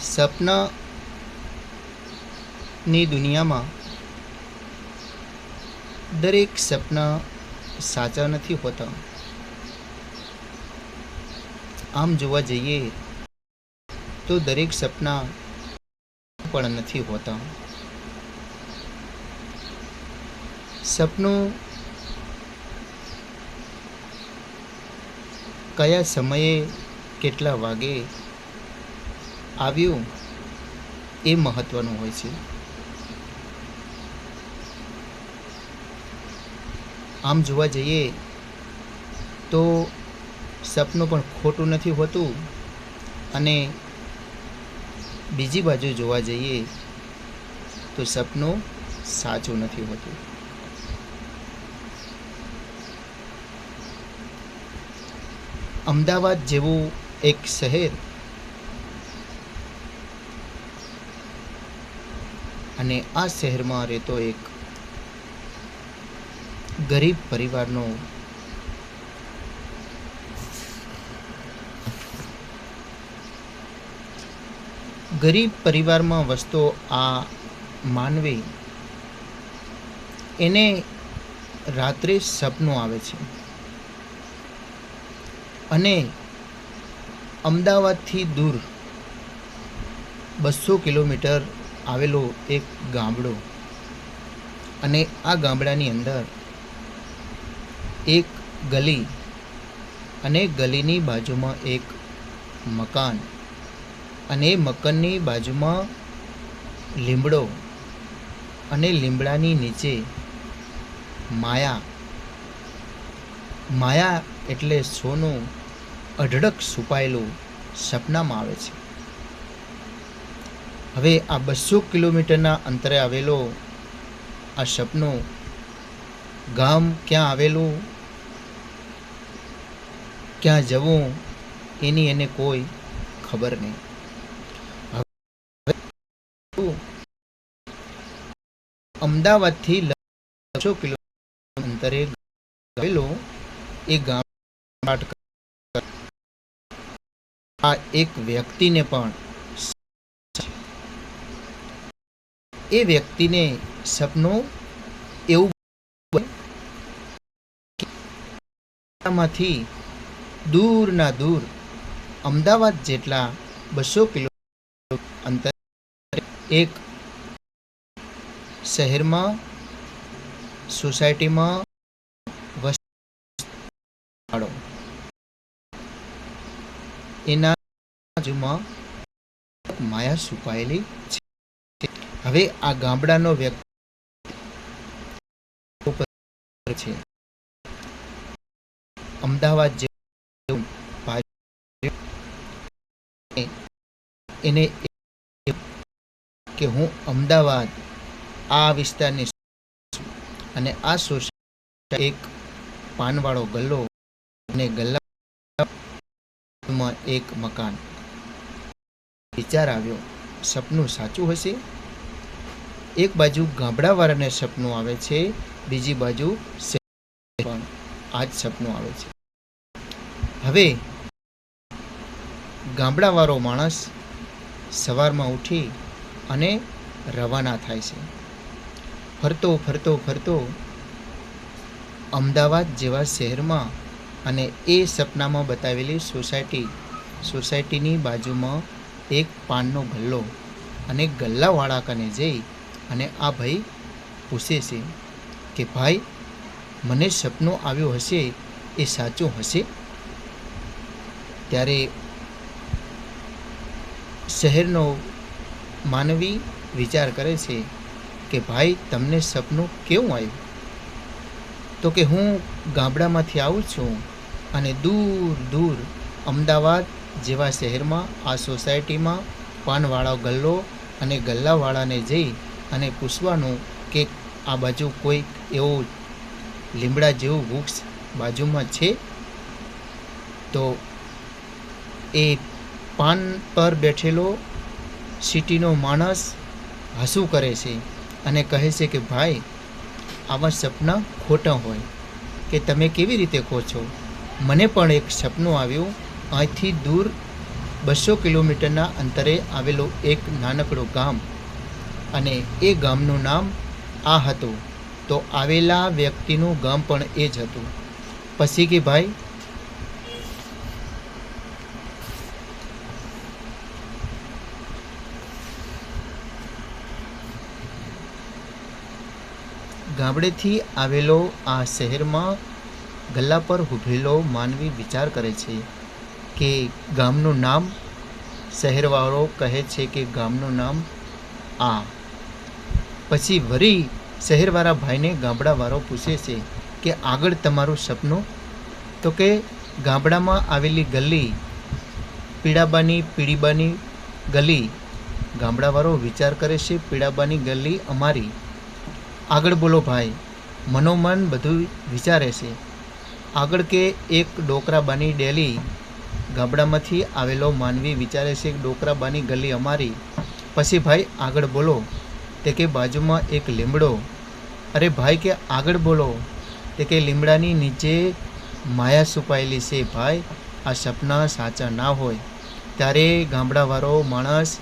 સપનાની દુનિયામાં દરેક સપના સાચા નથી હોતા. આમ જોવા જઈએ તો દરેક સપના પણ નથી હોતા. સપનું કયા સમયે કેટલા વાગે આવ્યું એ મહત્વનું હોય છે. આમ જોવા જઈએ તો સપનું પણ ખોટું નથી હોતું અને બીજી બાજુ જોવા જઈએ તો સપનું સાચું નથી હોતું. અમદાવાદ જેવું એક શહેર અને આ શહેરમાં રહેતો એક ગરીબ પરિવારનો ગરીબ પરિવારમાં વસતો આ માનવી એને રાત્રે સપનું આવે છે. અને અમદાવાદથી દૂર બસો કિલોમીટર આવેલો એક ગામડો અને આ ગામડાની અંદર એક ગલી અને ગલીની બાજુમાં એક મકાન અને મકાનની બાજુમાં લીમડો અને લીમડાની નીચે માયા. માયા એટલે સોનું અઢળક છુપાયેલું સપનામાં આવે છે. હવે આ બસો કિલોમીટરના અંતરે આવેલો આ સપનું, ગામ ક્યાં આવેલું, ક્યાં જવું, એની એને કોઈ ખબર નહીં. અમદાવાદથી બસો કિલોમીટર અંતરે આવેલો એ ગામ. આ એક વ્યક્તિને પણ એ વ્યક્તિને સપનું એવું માંથી દૂરના દૂર અમદાવાદ જેટલા બસો કિલો અંતર એક શહેરમાં, સોસાયટીમાં વસાડો એના બાજુમાં માયા છુપાયેલી છે. હવે આ ગામડાનો વ્યક્તિ છે. અમદાવાદ એને કે હું અમદાવાદ આ વિસ્તારની અને આ સોસાયટી એક પાનવાળો ગલ્લો અને ગલ્લામાં એક મકાન વિચાર આવ્યો. સપનું સાચું હશે? એક બાજુ ગામડાવાળાને સપનું આવે છે, બીજી બાજુ પણ આ જ સપનું આવે છે. હવે ગામડાવાળો માણસ સવારમાં ઉઠી અને રવાના થાય છે. ફરતો ફરતો ફરતો અમદાવાદ જેવા શહેરમાં અને એ સપનામાં બતાવેલી સોસાયટી, સોસાયટીની બાજુમાં એક પાનનો ગલ્લો અને ગલ્લાવાળા કને જઈ અને આ ભાઈ પૂછે છે કે, ભાઈ, મને સપનું આવ્યું હશે એ સાચું હશે? ત્યારે શહેરનો માનવી વિચાર કરે છે કે, ભાઈ, તમને સપનું કેવું આવ્યું? તો કે, હું ગામડામાંથી આવું છું અને દૂર દૂર અમદાવાદ જેવા શહેરમાં આ સોસાયટીમાં પાનવાળો ગલ્લો અને ગલ્લાવાળાને જઈ અને પૂછવાનું કે આ બાજુ કોઈ એવું લીમડા જેવું વૃક્ષ બાજુમાં છે? તો એ પાન પર બેઠેલો સિટીનો માણસ હસું કરે છે અને કહે છે કે, ભાઈ, આવા સપના ખોટા હોય કે તમે કેવી રીતે કહો છો? મને પણ એક સપનું આવ્યું. અહીંથી દૂર બસો કિલોમીટરના અંતરે આવેલું એક નાનકડું ગામ અને એ ગામનું નામ આ હતું. તો આવેલા વ્યક્તિનું ગામ પણ એ જ હતું. પછી કે ભાઈ, ગામડેથી આવેલો આ શહેરમાં ગલ્લા પર ઊભેલો માનવી વિચાર કરે છે કે ગામનું નામ શહેરવાળો કહે છે કે ગામનું નામ આ. પછી વરી શહેરવાળા ભાઈને ગામડાવાળો પૂછે છે કે આગળ તમારું સપનું? તો કે ગામડામાં આવેલી ગલી પીડાબાની પીડીબાની ગલી. ગામડાવાળો વિચાર કરે છે પીડાબાની ગલી અમારી. આગળ બોલો ભાઈ. મનોમન બધું વિચારે છે. આગળ કે એક ડોકરાબાની ડેલી? ગામડામાંથી આવેલો માનવી વિચારે છે, ડોકરાબાની ગલી અમારી. પછી, ભાઈ, આગળ બોલો. તે કે બાજુમાં એક લીમડો. અરે ભાઈ, કે આગળ બોલો. તે કે લીમડાની નીચે માયા છુપાયેલી છે ભાઈ, આ સપના સાચા ના હોય. ત્યારે ગામડાવાળો માણસ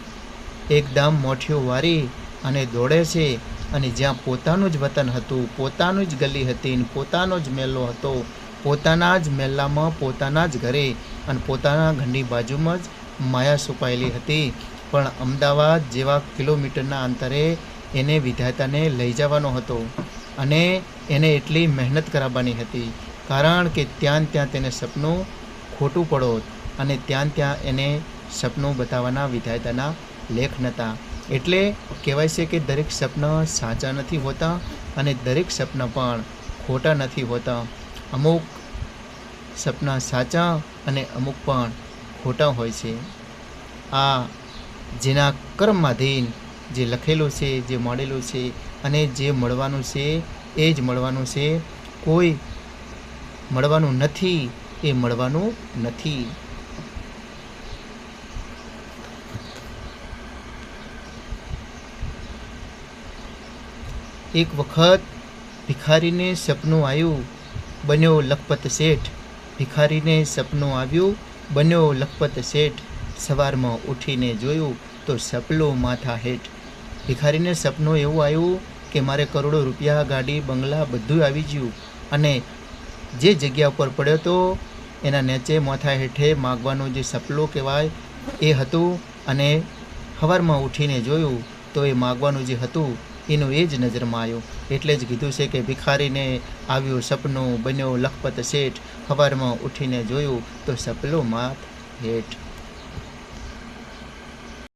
એકદમ મોઠિયું વારી અને દોડે છે અને જ્યાં પોતાનું જ વતન હતું, પોતાનું જ ગલી હતી પોતાનો જ મેલો હતો, પોતાના જ મેલામાં પોતાના જ ઘરે અને પોતાના ઘરની બાજુમાં જ માયા છુપાયેલી હતી. પણ અમદાવાદ જેવા કિલોમીટરના અંતરે એને વિધાતાને લઈ જવાનો હતો અને એને એટલી મહેનત કરાવવાની હતી. કારણ કે ત્યાં ત્યાં તેને સપનું ખોટું પડોત અને ત્યાં ત્યાં એને સપનું બતાવવાના વિધાતાના લેખ નહોતા એટલે કહેવાય છે કે દરેક સપના સાચા નથી હોતા અને દરેક સપના પણ ખોટા નથી હોતા. અમુક સપના સાચા અને અમુક પણ ખોટા હોય છે. આ જેના કર્મમાંથી જે લખેલું છે, જે મળેલું છે અને જે મળવાનું છે, એ જ મળવાનું છે. કોઈ મળવાનું નથી, એ મળવાનું નથી. એક વખત ભિખારીને સપનું આવ્યું, બન્યો લખપત શેઠ. ભિખારીને સપનું આવ્યું, બન્યો લખપત શેઠ. સવારમાં ઉઠીને જોયું તો સપલું માથા હેઠ. ભિખારીને સપનું એવું આવ્યું કે મારે કરોડો રૂપિયા, ગાડી, બંગલા બધું આવી ગયું અને જે જગ્યા ઉપર પડ્યો તો એના નીચે માથા હેઠે માગવાનું જે સપલો કહેવાય એ હતું અને હવારમાં ઉઠીને જોયું તો એ માગવાનું જે હતું એનું એ જ નજરમાં આવ્યું. એટલે જ કીધું છે કે ભિખારીને આવ્યું સપનું બન્યો લખપત શેઠ. સવારમાં ઉઠીને જોયું તો સપલો માથ હેઠ.